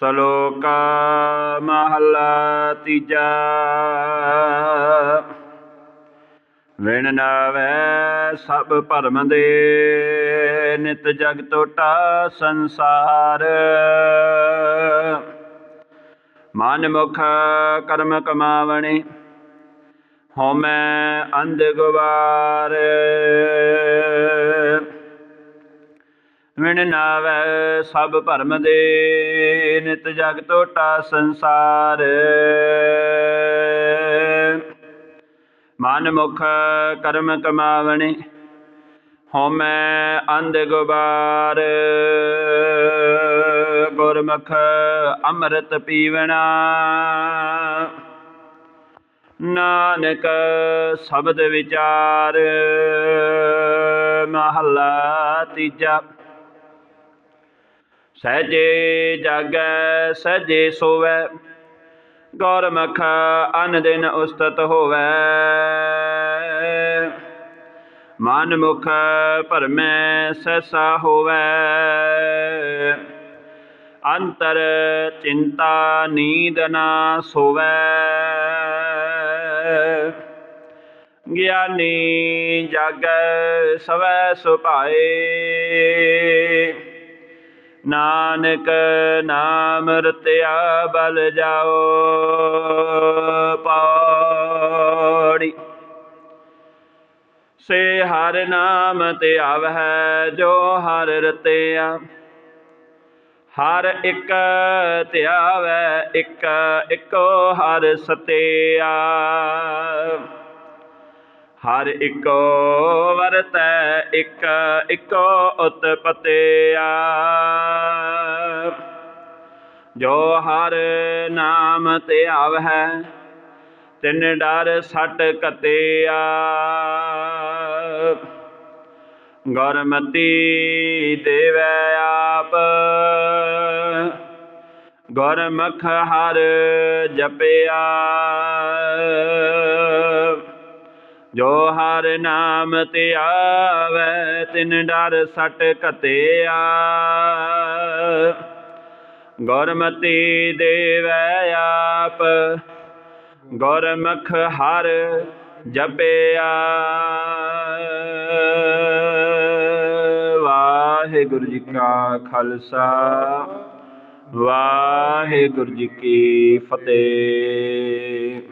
ਸਲੋਕਾ ਮਹਲਾ ਤੀਜਾ। ਵਿਣ ਨਾਵੈ ਸਭ ਭਰਮ ਦੇ, ਨਿਤ ਜਗ ਟੋਟਾ ਸੰਸਾਰ। ਮਨ ਮੁਖ ਕਰਮ ਕਮਾਵਣੇ, ਹਉਮੈ ਅੰਧ ਗੁਬਾਰ ਵਿਣ ਨਾਵੈ ਸਭ ਭਰਮ ਦੇ, ਨਿਤ ਜਗ ਟੋਟਾ ਸੰਸਾਰ। ਮਨ ਮੁਖ ਕਰਮ ਕਮਾਵਣੇ, ਹਉਮੈ ਅੰਧ ਗੁਬਾਰ। ਗੁਰਮੁਖ ਅੰਮ੍ਰਿਤ ਪੀਵਣਾ। ਨਾਨਕ ਸ਼ਬਦ ਵਿਚਾਰ। ਮਹਲਾ ਤੀਜਾ। ਸਹਜੇ ਜਾਗੈ ਸਹਜੇ ਸੋਵੈ। ਗੁਰਮੁਖ ਅਨ ਦਿਨ ਉਸਤਤ ਹੋਵੈ। ਮਨ ਮੁਖ ਭਰਮੈ ਸੈਸਾ ਹੋਵੈ। ਅੰਤਰ ਚਿੰਤਾ ਨੀਂਦ ਨਾ ਸੋਵੈ। ਗਿਆਨੀ ਜਾਗੈ ਸਵੈ ਸੁਭਾਏ। ਨਾਨਕ ਨਾਮ ਰਤਿਆ ਬਲ ਜਾਓ ਪੌੜੀ ਸੇ ਹਰ ਨਾਮ ਤੇ ਆਵਹਿ ਜੋ ਹਰ ਰਤਿਆ। ਹਰ ਇੱਕ ਧਿਆਵੈ ਇੱਕ, ਇੱਕੋ ਹਰ ਸਤਿਆ। ਹਰ ਇੱਕੋ ਵਰਤੈ, ਇੱਕ, ਇੱਕੋ ਉਤਪਤਿਆ। ਜੋ ਹਰ ਨਾਮ ਤੇ ਆਵਹਿ, ਤਿਨ ਡਰ ਸਟ ਕਤਿਆ। ਗੁਰਮਤੀ ਦੇਵੈ ਆਪ, ਗੁਰਮੁਖ ਹਰ ਜਪਿਆ। ਜੋ ਹਰ ਨਾਮ ਤੇ ਆਵੈ, ਤਿਨ ਡਰ ਸਟ ਕਤਿਆ ਗੁਰਮਤੀ ਦੇਵੈ ਆਪ, ਗੁਰਮੁਖ ਹਰ ਜਪਿਆ। ਵਾਹਿਗੁਰੂ ਜੀ ਕਾ ਖਾਲਸਾ, ਵਾਹਿਗੁਰੂ ਜੀ ਕੀ ਫਤਿਹ।